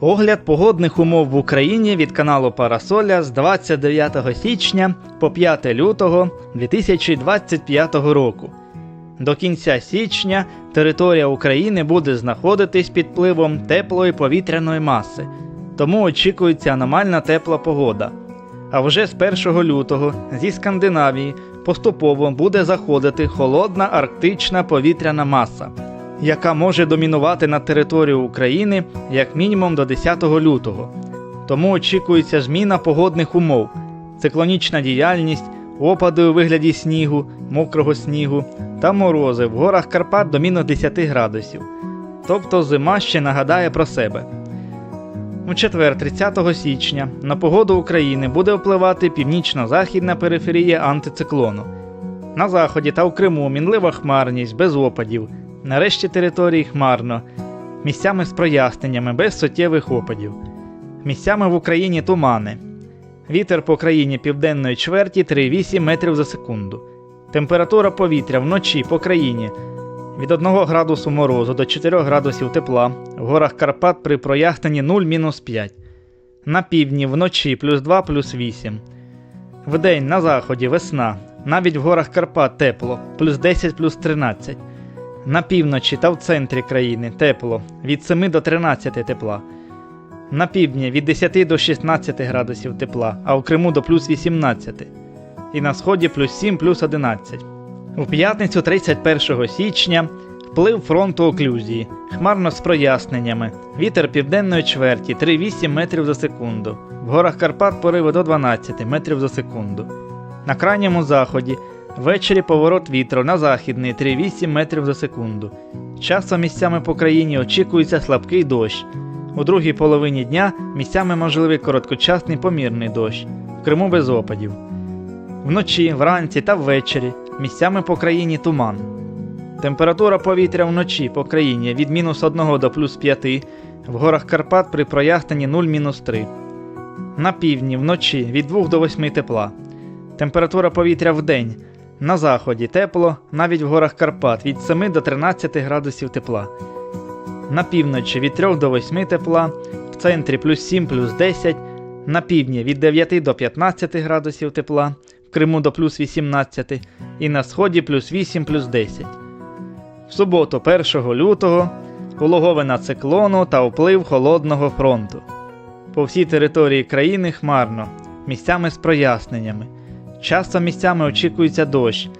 Огляд погодних умов в Україні від каналу Парасоля з 29 січня по 5 лютого 2025 року. До кінця січня територія України буде знаходитись під впливом теплої повітряної маси, тому очікується аномальна тепла погода. А вже з 1 лютого зі Скандинавії поступово буде заходити холодна арктична повітряна маса, яка може домінувати над територією України як мінімум до 10 лютого. Тому очікується зміна погодних умов, циклонічна діяльність, опади у вигляді снігу, мокрого снігу та морози в горах Карпат до мінус 10 градусів. Тобто зима ще нагадає про себе. У четвер, 30 січня, на погоду України буде впливати північно-західна периферія антициклону. На заході та в Криму мінлива хмарність без опадів, на решті території хмарно, місцями з проясненнями без суттєвих опадів. Місцями в Україні тумани. Вітер по країні південної чверті 3,8 метрів за секунду. Температура повітря вночі по країні від 1 градусу морозу до 4 градусів тепла, в горах Карпат при проясненні 0-5. На півдні вночі плюс 2 плюс 8. Вдень на заході весна. Навіть в горах Карпат тепло, плюс 10 плюс 13. На півночі та в центрі країни тепло від 7 до 13 тепла. На півдні від 10 до 16 градусів тепла, а в Криму до плюс 18. І на сході плюс 7 плюс 11. У п'ятницю 31 січня вплив фронту оклюзії, хмарно з проясненнями, вітер південної чверті 3,8 метрів за секунду. В горах Карпат пориви до 12 метрів за секунду. На крайньому заході ввечері поворот вітру на західний 3,8 метрів за секунду. Часом місцями по країні очікується слабкий дощ. У другій половині дня місцями можливий короткочасний помірний дощ, в Криму без опадів. Вночі, вранці та ввечері місцями по країні туман. Температура повітря вночі по країні від мінус 1 до плюс 5, в горах Карпат при проясненні 0-3. На півдні вночі від 2 до 8 тепла. Температура повітря вдень. На заході тепло, навіть в горах Карпат від 7 до 13 градусів тепла. На півночі від 3 до 8 тепла, в центрі плюс 7 плюс 10, на півдні від 9 до 15 градусів тепла, в Криму до плюс 18 і на сході плюс 8 плюс 10. В суботу 1 лютого улоговина циклону та вплив холодного фронту. По всій території країни хмарно, місцями з проясненнями. Часом місцями очікується дощ.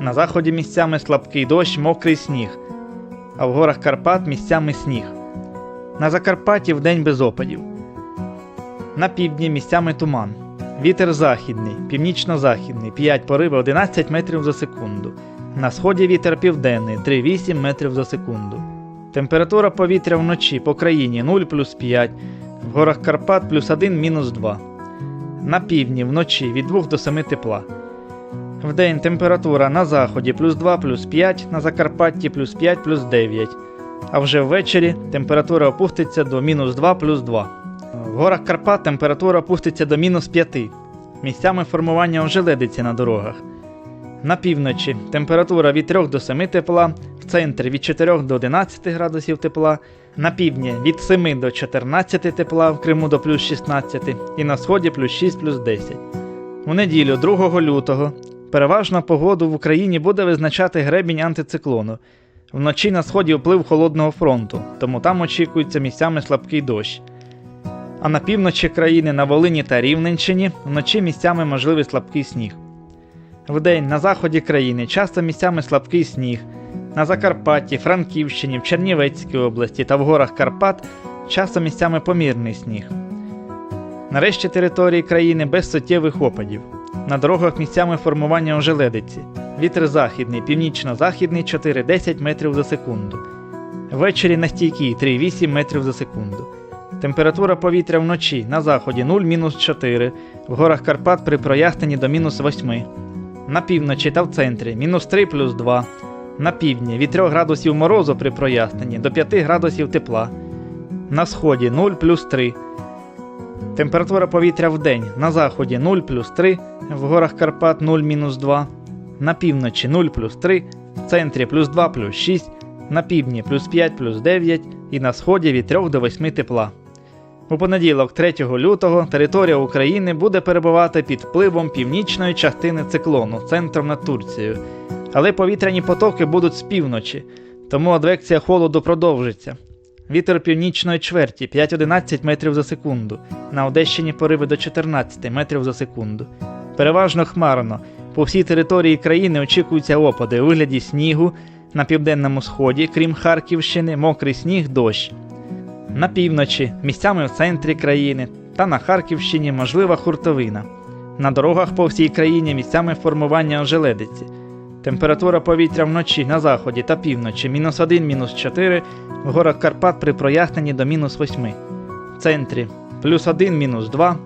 На заході місцями слабкий дощ, мокрий сніг, а в горах Карпат місцями сніг. На Закарпатті вдень без опадів. На півдні місцями туман. Вітер західний, північно-західний 5 пориви 11 метрів за секунду. На сході вітер південний 3,8 метрів за секунду. Температура повітря вночі по країні 0 плюс 5, в горах Карпат плюс 1 мінус 2. На півдні вночі від 2 до 7 тепла. Вдень температура на заході плюс 2 плюс 5, на Закарпатті плюс 5 плюс 9. А вже ввечері температура опуститься до мінус 2 плюс 2. В горах Карпат температура опуститься до мінус 5. Місцями формування ожеледиці на дорогах. На півночі температура від 3 до 7 тепла, в центрі від 4 до 11 градусів тепла, на півдні від 7 до 14 тепла, в Криму до плюс 16 і на сході плюс 6 плюс 10. У неділю 2 лютого переважно погоду в Україні буде визначати гребінь антициклону. Вночі на сході вплив холодного фронту, тому там очікується місцями слабкий дощ. А на півночі країни на Волині та Рівненщині вночі місцями можливий слабкий сніг. Вдень на заході країни часто місцями слабкий сніг. На Закарпатті, Франківщині, в Чернівецькій області та в горах Карпат часто місцями помірний сніг. Нарешті території країни без суттєвих опадів. На дорогах місцями формування ожеледиці. Вітер західний, північно-західний 4-10 метрів за секунду. Ввечері на стійкій 3,8 метрів за секунду. Температура повітря вночі на заході 0-4, в горах Карпат при проясненні до мінус 8. На півночі та в центрі мінус 3 плюс 2. На півдні від 3 градусів морозу при проясненні до 5 градусів тепла. На сході 0 плюс 3. Температура повітря в день на заході 0 плюс 3, в горах Карпат 0 мінус 2. На півночі 0 плюс 3, в центрі плюс 2 плюс 6, на півдні плюс 5 плюс 9 і на сході від 3 до 8 тепла. У понеділок, 3 лютого, територія України буде перебувати під впливом північної частини циклону центром над Турцією. Але повітряні потоки будуть з півночі, тому адвекція холоду продовжиться. Вітер північної чверті 5-11 метрів за секунду. На Одещині пориви до 14 метрів за секунду. Переважно хмарно. По всій території країни очікуються опади у вигляді снігу, на південному сході, крім Харківщини, мокрий сніг, дощ. На півночі, місцями в центрі країни та на Харківщині можлива хуртовина. На дорогах по всій країні місцями формування ожеледиці. Температура повітря вночі на заході та півночі мінус 1, мінус 4, в горах Карпат при проясненні до мінус 8. В центрі плюс 1, мінус 2,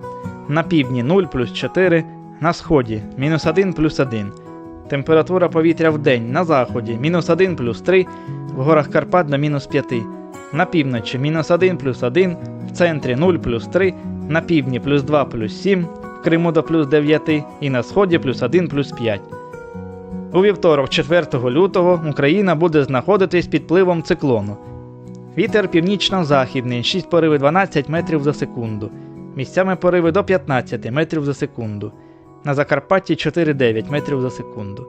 на півдні 0 плюс 4, на сході мінус 1 плюс 1. Температура повітря в день на заході мінус 1 плюс 3, в горах Карпат до мінус 5. На півночі мінус 1 плюс 1, в центрі 0 плюс 3, на півдні плюс 2 плюс 7, в Криму до плюс 9 і на сході плюс 1 плюс 5. У вівторок, 4 лютого, Україна буде знаходитись під впливом циклону. Вітер північно-західний 6 пориви 12 метрів за секунду. Місцями пориви до 15 метрів за секунду. На Закарпатті 4-9 метрів за секунду.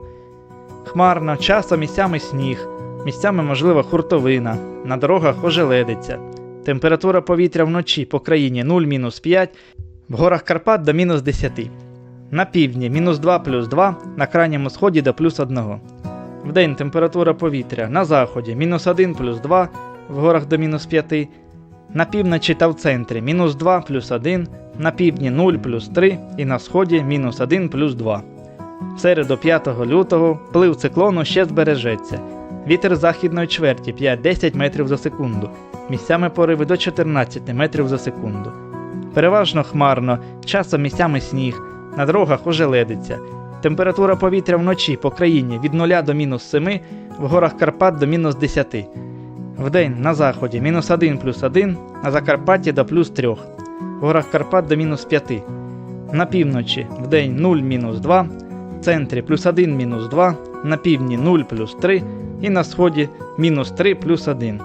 Хмарно, часом місцями сніг, місцями можлива хуртовина, на дорогах ожеледиться. Температура повітря вночі по країні 0-5, в горах Карпат до мінус 10. На півдні мінус 2 плюс 2, на крайньому сході до плюс 1. Вдень температура повітря на заході мінус 1 плюс 2, в горах до мінус 5. На півночі та в центрі мінус 2 плюс 1, на півдні 0 плюс 3 і на сході мінус 1 плюс 2. В середу 5 лютого вплив циклону ще збережеться. Вітер західної чверті 5-10 метрів за секунду, місцями пориви до 14 метрів за секунду. Переважно хмарно, часом місцями сніг, на дорогах ожеледиться. Температура повітря вночі по країні від 0 до мінус 7, в горах Карпат до мінус 10. Вдень на заході мінус 1 плюс 1, на Закарпатті до плюс 3, в горах Карпат до мінус 5. На півночі вдень 0 мінус 2, в центрі плюс 1 мінус 2, на півдні 0 плюс 3 і на сході мінус 3 плюс 1.